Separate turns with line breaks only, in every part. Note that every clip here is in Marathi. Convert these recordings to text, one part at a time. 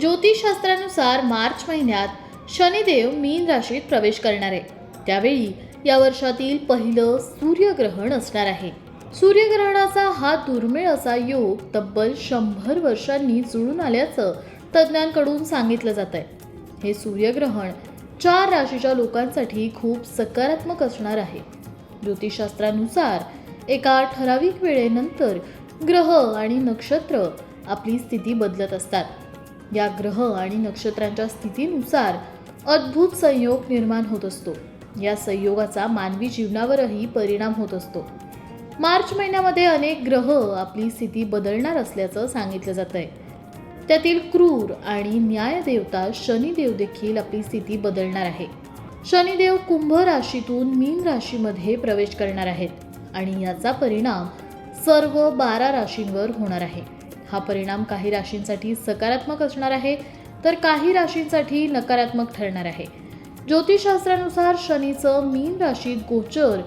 ज्योतिषशास्त्रानुसार मार्च महिन्यात शनिदेव मीन राशीत प्रवेश करणार आहे. त्यावेळी या वर्षातील पहिलं सूर्यग्रहण असणार आहे. सूर्यग्रहणाचा हा दुर्मिळ असा योग तब्बल शंभर वर्षांनी जुळून आल्याचं तज्ज्ञांकडून सांगितलं जात आहे हे सूर्यग्रहण चार राशीच्या लोकांसाठी खूप सकारात्मक असणार आहे. ज्योतिषशास्त्रानुसार एका ठराविक वेळेनंतर ग्रह आणि नक्षत्र आपली स्थिती बदलत असतात. या ग्रह आणि नक्षत्रांच्या स्थितीनुसार अद्भुत संयोग निर्माण होत असतो. या संयोगाचा मानवी जीवनावरही परिणाम होत असतो. मार्च महिन्यामध्ये अनेक ग्रह आपली स्थिती बदलणार असल्याचं सांगितलं जात आहे त्यातील क्रूर आणि न्यायदेवता शनिदेव देखील आपली स्थिती बदलणार आहे. शनिदेव कुंभ राशीतून मीन राशीमध्ये प्रवेश करणार आहेत आणि याचा परिणाम सर्व बारा राशींवर होणार आहे. हा परिणाम काही राशींसाठी सकारात्मक असणार आहे तर काही राशींसाठी नकारात्मक ठरणार आहे. ज्योतिषशास्त्रानुसार शनीचं मीन राशीत गोचर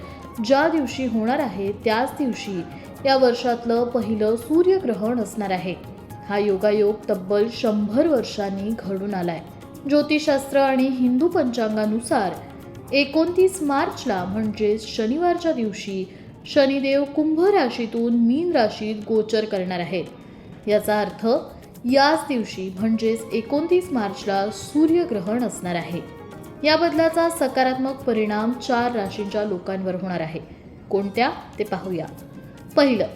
ज्या दिवशी होणार आहे त्याच दिवशी या वर्षातलं पहिलं सूर्यग्रहण असणार आहे. हा योगायोग तब्बल शंभर वर्षांनी घडून आलाय. ज्योतिषशास्त्र आणि हिंदू पंचांगानुसार एकोणतीस मार्चला म्हणजेच शनिवारच्या दिवशी शनिदेव कुंभ राशीतून मीन राशीत गोचर करणार आहेत. याचा अर्थ याच दिवशी म्हणजेच एकोणतीस मार्चला सूर्यग्रहण असणार आहे. या बदलाचा सकारात्मक परिणाम चार राशींच्या लोकांवर होणार आहे. कोणत्या? ते पाहूया. पहिलं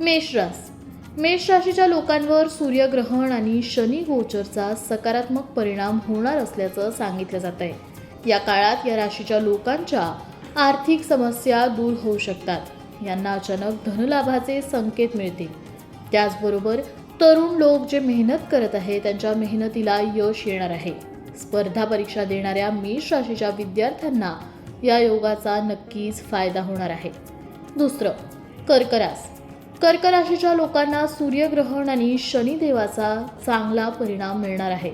मेषरास मेष राशीच्या लोकांवर सूर्यग्रहण आणि शनी गोचरचा सकारात्मक परिणाम होणार असल्याचं सांगितलं जात आहे. या काळात या राशीच्या लोकांच्या आर्थिक समस्या दूर होऊ शकतात. यांना अचानक धनलाभाचे संकेत मिळतील. त्याचबरोबर तरुण लोक जे मेहनत करत आहे त्यांच्या मेहनतीला यश येणार आहे. स्पर्धा परीक्षा देणाऱ्या मेष राशीच्या विद्यार्थ्यांना या योगाचा नक्कीच फायदा होणार आहे. दुसरं कर्करास. कर्क राशीच्या लोकांना सूर्यग्रहण आणि शनिदेवाचा चांगला परिणाम मिळणार आहे.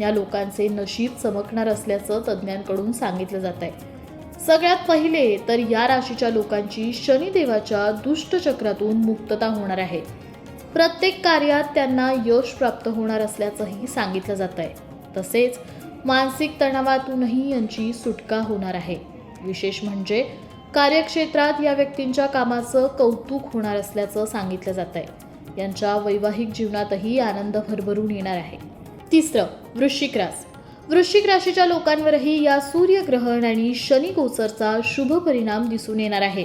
या लोकांचे नशीब चमकणार असल्याचं तज्ज्ञांकडून सांगितलं जात आहे सगळ्यात पहिले तर या राशीच्या लोकांची शनिदेवाच्या दुष्टचक्रातून मुक्तता होणार आहे. प्रत्येक कार्यात त्यांना यश प्राप्त होणार असल्याचंही सांगितलं जात आहे तसेच मानसिक तणावातूनही यांची सुटका होणार आहे. विशेष म्हणजे कार्यक्षेत्रात या व्यक्तींच्या कामाचं कौतुक होणार असल्याचं सांगितलं जात आहे यांच्या वैवाहिक जीवनातही आनंद भरभरून येणार आहे. तिसरं वृश्चिक रास वृश्चिक राशीच्या लोकांवरही या सूर्यग्रहण आणि शनी गोचरचा शुभ परिणाम दिसून येणार आहे.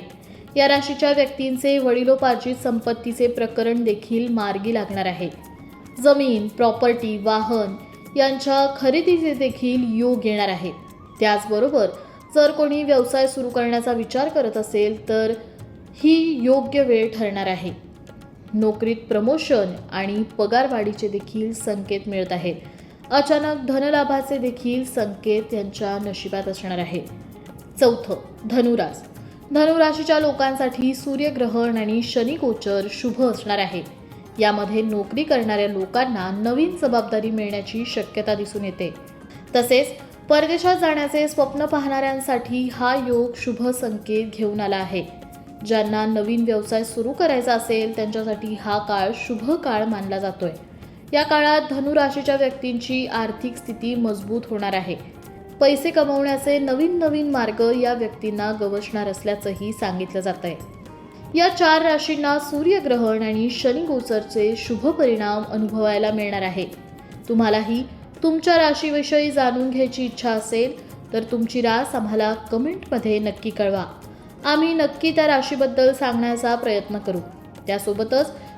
या राशीच्या व्यक्तींचे वडिलोपार्जित संपत्तीचे प्रकरण देखील मार्गी लागणार आहे. जमीन प्रॉपर्टी वाहन यांच्या खरेदीचे देखील योग येणार आहेत त्याचबरोबर जर कोणी व्यवसाय सुरू करण्याचा विचार करत असेल तर ही योग्य वेळ ठरणार आहे. नोकरीत प्रमोशन आणि पगारवाढीचे देखील संकेत मिळत आहेत. अचानक धनलाभाचे देखील संकेत यांच्या नशिबात असणार आहे. चौथं धनुरास. धनुराशीच्या लोकांसाठी सूर्यग्रहण आणि शनिगोचर शुभ असणार आहे. यामध्ये नोकरी करणाऱ्या लोकांना नवीन जबाबदारी मिळण्याची शक्यता दिसून येते. तसेच परदेशात जाण्याचे स्वप्न पाहणाऱ्यांसाठी हा योग शुभ संकेत घेऊन आला आहे. ज्यांना नवीन व्यवसाय सुरू करायचा असेल त्यांच्यासाठी हा काळ शुभ काळ मानला जातोय. या काळात धनुराशीच्या व्यक्तींची आर्थिक स्थिती मजबूत होणार आहे. पैसे कमवण्याचे नवीन नवीन मार्ग या व्यक्तींना गवसणार असल्याचंही सांगितलं जात आहे या चार राशींना सूर्यग्रहण आणि शनिगोचरचे शुभ परिणाम अनुभवायला मिळणार आहे. तुम्हालाही तुमच्या राशीविषयी जाणून घ्यायची इच्छा असेल तर तुमची रास आम्हाला कमेंटमध्ये नक्की कळवा. आम्ही नक्की त्या राशीबद्दल सांगण्याचा प्रयत्न करू. त्यासोबतच